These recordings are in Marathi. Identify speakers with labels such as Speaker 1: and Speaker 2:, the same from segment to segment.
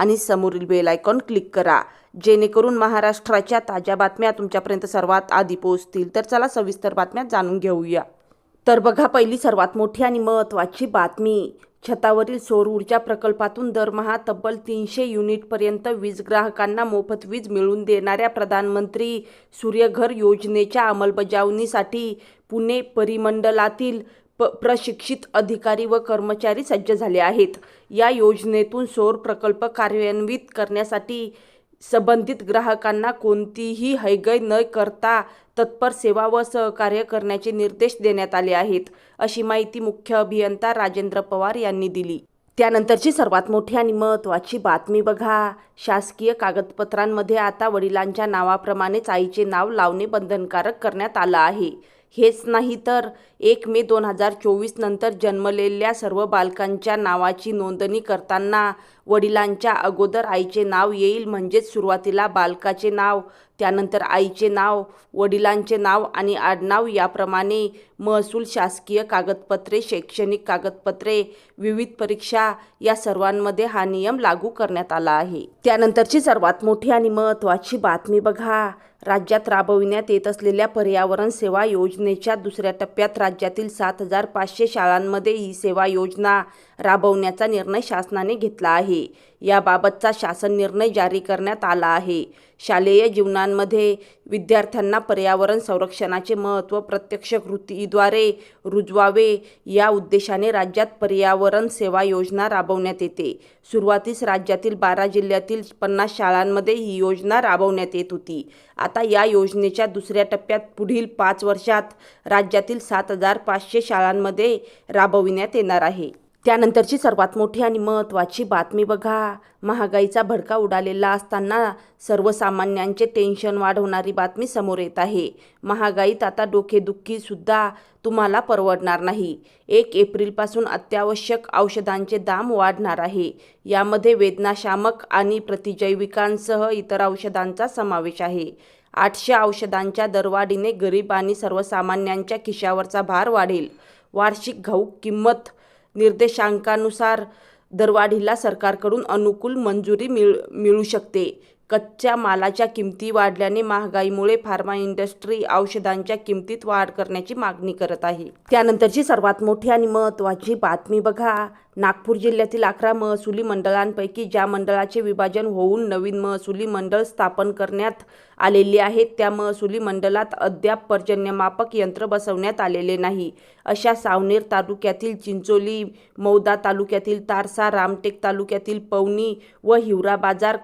Speaker 1: आणि समोरील बेल आयकॉन क्लिक करा. जेणेकरून महाराष्ट्राच्या ताज्या बातम्या तुमच्यापर्यंत सर्वात आधी पोहोचतील. तर चला सविस्तर बातम्या जाणून घेऊया. तर बघा पहिली सर्वात मोठी आणि महत्त्वाची बातमी. छतावरील सौर ऊर्जा प्रकल्पातून दरमहा तब्बल तीनशे युनिटपर्यंत वीज ग्राहकांना मोफत वीज मिळवून देणाऱ्या प्रधानमंत्री सूर्यघर योजनेच्या अंमलबजावणीसाठी पुणे परिमंडलातील प प्रशिक्षित अधिकारी व कर्मचारी सज्ज झाले आहेत. या योजनेतून सौर प्रकल्प कार्यान्वित करण्यासाठी संबंधित ग्राहकांना कोणतीही हैगय न करता तत्पर सेवा व सहकार्य करण्याचे निर्देश देण्यात आले आहेत अशी माहिती मुख्य अभियंता राजेंद्र पवार यांनी दिली. त्यानंतरची सर्वात मोठी आणि महत्त्वाची बातमी बघा. शासकीय कागदपत्रांमध्ये आता वडिलांच्या नावाप्रमाणेच आईचे नाव लावणे बंधनकारक करण्यात आलं आहे. हेच नाही तर एक मे दोन हजार चोवीस नंतर जन्मलेल्या सर्व बालकांच्या नावाची नोंदणी करताना वडिलांच्या अगोदर आईचे नाव येईल म्हणजेच सुरुवातीला बालकाचे नाव त्यानंतर आईचे नाव वडिलांचे नाव आणि आडनाव याप्रमाणे महसूल शासकीय कागदपत्रे शैक्षणिक कागदपत्रे विविध परीक्षा या सर्वांमध्ये हा नियम लागू करण्यात आला आहे. त्यानंतरची सर्वात मोठी आणि महत्त्वाची बातमी बघा. राज्यात राबविण्यात येत असलेल्या पर्यावरण सेवा योजनेच्या दुसऱ्या टप्प्यात राज्यातील सात हजार पाचशे शाळांमध्ये ही सेवा योजना राबवण्याचा निर्णय शासनाने घेतला आहे. याबाबतचा शासन निर्णय जारी करण्यात आला आहे. शालेय जीवनांमध्ये विद्यार्थ्यांना पर्यावरण संरक्षणाचे महत्त्व प्रत्यक्ष कृतीद्वारे रुजवावे या उद्देशाने राज्यात पर्यावरण सेवा योजना राबवण्यात येते. सुरुवातीस राज्यातील बारा जिल्ह्यातील पन्नास शाळांमध्ये ही योजना राबवण्यात येत होती. आता या योजनेच्या दुसऱ्या टप्प्यात पुढील पाच वर्षात राज्यातील सात हजार पाचशे शाळांमध्ये राबविण्यात येणार आहे. त्यानंतरची सर्वात मोठी आणि महत्त्वाची बातमी बघा. महागाईचा भडका उडालेला असताना सर्वसामान्यांचे टेन्शन वाढवणारी बातमी समोर येत आहे. महागाईत आता डोकेदुखीसुद्धा तुम्हाला परवडणार नाही. एक एप्रिलपासून अत्यावश्यक औषधांचे दाम वाढणार आहे. यामध्ये वेदनाशामक आणि प्रतिजैविकांसह इतर औषधांचा समावेश आहे. आठशे औषधांच्या दरवाढीने गरीब आणि सर्वसामान्यांच्या खिशावरचा भार वाढेल. वार्षिक घाऊक किंमत निर्देशांकानुसार दरवाढीला सरकारकडून अनुकूल मंजुरी मिळ मिळू शकते. कच्च्या मालाच्या किमती वाढल्याने महागाईमुळे फार्मा इंडस्ट्री औषधांच्या किमतीत वाढ करण्याची मागणी करत आहे. त्यानंतरची सर्वात मोठी आणि महत्त्वाची बातमी बघा. नागपूर जिल्ह्यातील अकरा महसुली मंडळांपैकी ज्या मंडळाचे विभाजन होऊन नवीन महसुली मंडळ स्थापन करण्यात आलेले आहेत त्या महसुली मंडळात अद्याप पर्जन्यमापक यंत्र बसवण्यात आलेले नाही. अशा सावनेर तालुक्यातील चिंचोली मौदा तालुक्यातील तारसा रामटेक तालुक्यातील पवनी व हिवरा बाजार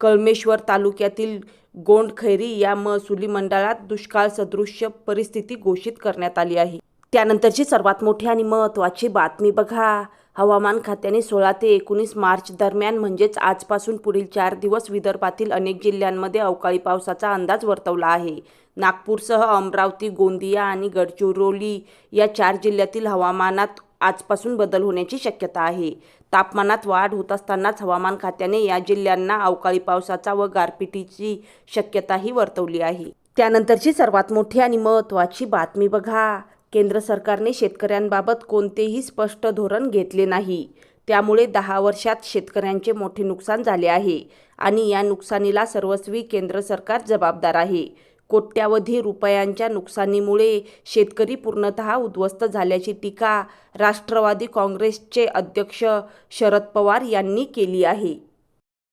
Speaker 1: कळमेश्वर तालुक्यातील गोंडखैरी या महसुली मंडळात दुष्काळ सदृश्य परिस्थिती घोषित करण्यात आली आहे. त्यानंतरची सर्वात मोठी आणि महत्त्वाची बातमी बघा. हवामान खात्याने सोळा ते एकोणीस मार्च दरम्यान म्हणजेच आजपासून पुढील चार दिवस विदर्भातील अनेक जिल्ह्यांमध्ये अवकाळी पावसाचा अंदाज वर्तवला आहे. नागपूरसह अमरावती गोंदिया आणि गडचिरोली या चार जिल्ह्यातील हवामानात आजपासून बदल होण्याची शक्यता आहे. तापमानात वाढ होत असतानाच हवामान खात्याने या जिल्ह्यांना अवकाळी पावसाचा व गारपिटीची शक्यताही वर्तवली आहे. त्यानंतरची सर्वात मोठी आणि महत्त्वाची बातमी बघा. केंद्र सरकारने शेतकऱ्यांबाबत कोणतेही स्पष्ट धोरण घेतले नाही. त्यामुळे दहा वर्षात शेतकऱ्यांचे मोठे नुकसान झाले आहे आणि या नुकसानीला सर्वस्वी केंद्र सरकार जबाबदार आहे. कोट्यावधी रुपयांच्या नुकसानीमुळे शेतकरी पूर्णतः उद्ध्वस्त झाल्याची टीका राष्ट्रवादी काँग्रेसचे अध्यक्ष शरद पवार यांनी केली आहे.